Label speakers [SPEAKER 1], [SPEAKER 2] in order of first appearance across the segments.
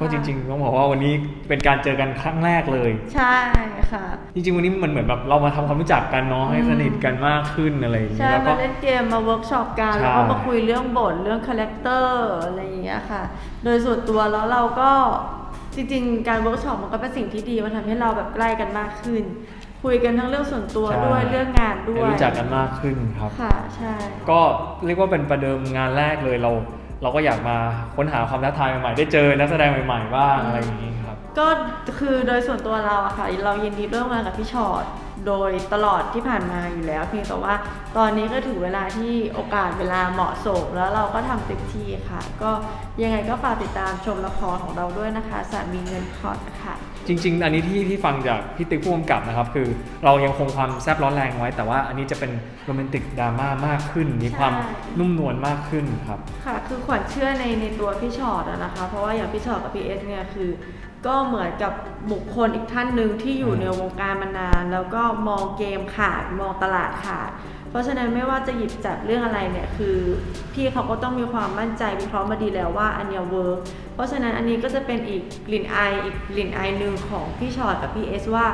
[SPEAKER 1] ก็จริงๆต้องบอกว่าวันนี้เป็นการเจอกันครั้งแรกเลย
[SPEAKER 2] ใช่ค่ะ
[SPEAKER 1] จริงๆ วันนี้มันเหมือนแบบเรามาทำความรู้จักกันเนาะให้
[SPEAKER 2] อืม
[SPEAKER 1] สนิทกันมากขึ้นอะไรอย่าง
[SPEAKER 2] ใช่
[SPEAKER 1] เงี้ยแล้วก็
[SPEAKER 2] มาเล่นเกมมาเวิร์กช็อปกัน
[SPEAKER 1] ใช่
[SPEAKER 2] แล้วก็มาคุยเรื่องบทเรื่องคาแรคเตอร์อะไรอย่างเงี้ยค่ะ โดยส่วนตัวแล้วเราก็จริงๆ การเวิร์กช็อปมันก็เป็นสิ่งที่ดีมันทำให้เราแบบใกล้กันมากขึ้น คุยกันทั้งเรื่องส่วนตัว
[SPEAKER 1] ใช่
[SPEAKER 2] ด้วยเรื่องงานด้ว
[SPEAKER 1] ให้
[SPEAKER 2] ย
[SPEAKER 1] รู้จักกันมากขึ้นครับ
[SPEAKER 2] ค่ะใช่
[SPEAKER 1] ก็เรียกว่าเป็นประเดิมงานแรกเลยเรา เราก็อยากมาค้นหาความท้าทายใหม่ๆ ได้เจอนักแสดงใหม่ๆบ้างอะไรอย่างนี้ครับ
[SPEAKER 2] ก็คือโดยส่วนตัวเราอะค่ะ เรายินดีร่วมงานกับพี่ชอตโดยตลอดที่ผ่านมาอยู่แล้ว เพียงแต่ว่าตอนนี้ก็ถึงเวลาที่โอกาสเวลาเหมาะสม แล้วเราก็ทำเต็มที่ค่ะ ก็ยังไงก็ฝากติดตามชมละครของเราด้วยนะคะสามีเงินพอดค่ะ
[SPEAKER 1] จริง ๆ อันนี้ที่ที่ฟังจากพี่ติ๊กผู้กำกับนะครับ คือเรายังคงความแซ่บร้อนแรงไว้ แต่ว่าอันนี้จะเป็นโรแมนติกดราม่ามากขึ้น มีความ
[SPEAKER 2] ใช่
[SPEAKER 1] นุ่มนวลมากขึ้นครับ
[SPEAKER 2] ค่ะ คือขวัญเชื่อในในตัวพี่ชอตอะนะคะ เพราะว่าอย่างพี่ชอตกับพี่เอสเนี่ยคือ ก็เหมือนกับบุคคลอีกท่านหนึ่งที่อยู่ในวงการมานาน แล้วก็มองเกมขาดมองตลาดขาดเพราะฉะนั้นไม่ว่าจะหยิบจับเรื่องอะไรเนี่ยคือพี่เขาก็ต้องมีความมั่นใจวิเคราะห์มาดีแล้วว่าอันเนี้ยเวิร์กเพราะฉะนั้นอันนี้ก็จะเป็นอีกกลิ่นอายอีกกลิ่นอายหนึ่งของพี่ชอตกับพี่เอสว่า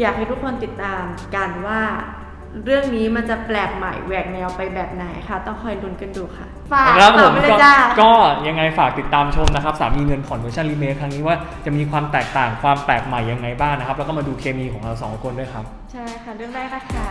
[SPEAKER 2] อยากให้ทุกคนติดตามกันว่า เรื่องนี้มันจะแปลกใหม่แหวกแนวไปแบบไหนคะต้องคอยลุ้นกันดูค่ะ ฝาก
[SPEAKER 1] ครับผ
[SPEAKER 2] ต่อ
[SPEAKER 1] ม
[SPEAKER 2] ไปเลย
[SPEAKER 1] ก็
[SPEAKER 2] จ้า
[SPEAKER 1] ก็ยังไงฝากติดตามชมนะครับสามีเงินผ่อนเวอร์ชันรีเมคครั้งนี้ว่าจะมีความแตกต่างความแปลกใหม่ยังไงบ้างนะครับ แล้วก็มาดูเคมีของเราสองคนด้วยครับ
[SPEAKER 2] ใช่ค่ะ เรื่องแรกนะคะ